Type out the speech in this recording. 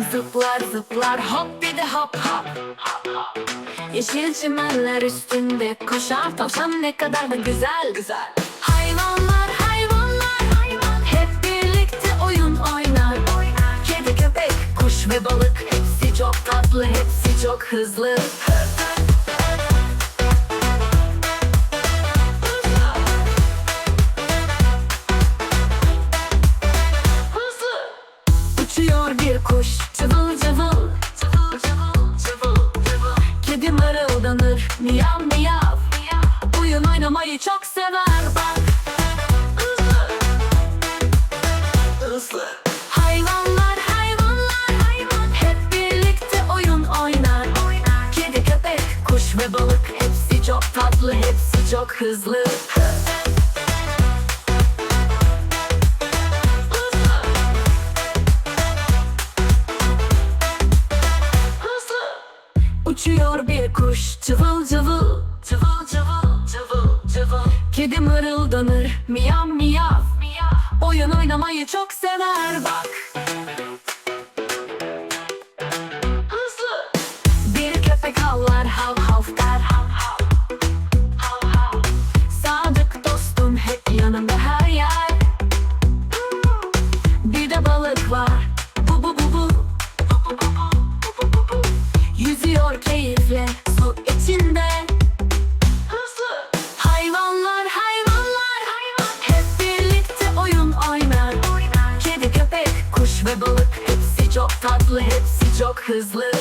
zıplar zıplar hop bir de hop hop. Yeşil çimenler üstünde koşar tavşan ne kadar da güzel. Güzel. Hayvanlar hayvanlar hayvan. Hep birlikte oyun oynar. Kedi köpek kuş ve balık. Hepsi çok tatlı hepsi çok hızlı Hızlı bir kuş. Cıvıl cıvıl Cıvıl cıvıl cıvıl cıvıl. Kedi mırıldanır miyav miyav. Oyun oynamayı çok sever bak. Hızlı Hızlı. Hayvanlar hayvanlar hayvan. Hep birlikte oyun oynar. Kedi köpek kuş ve balık. Hepsi çok tatlı hepsi çok hızlı Uçuyor bir kuş cıvıl cıvıl Cıvıl cıvıl cıvıl cıvıl. Kedi mırıldanır miyav miyav Oyun oynamayı çok sever bak. Hızlı. Bir köpek havlar hav ve balık Hepsi çok tatlı, hepsi çok hızlı.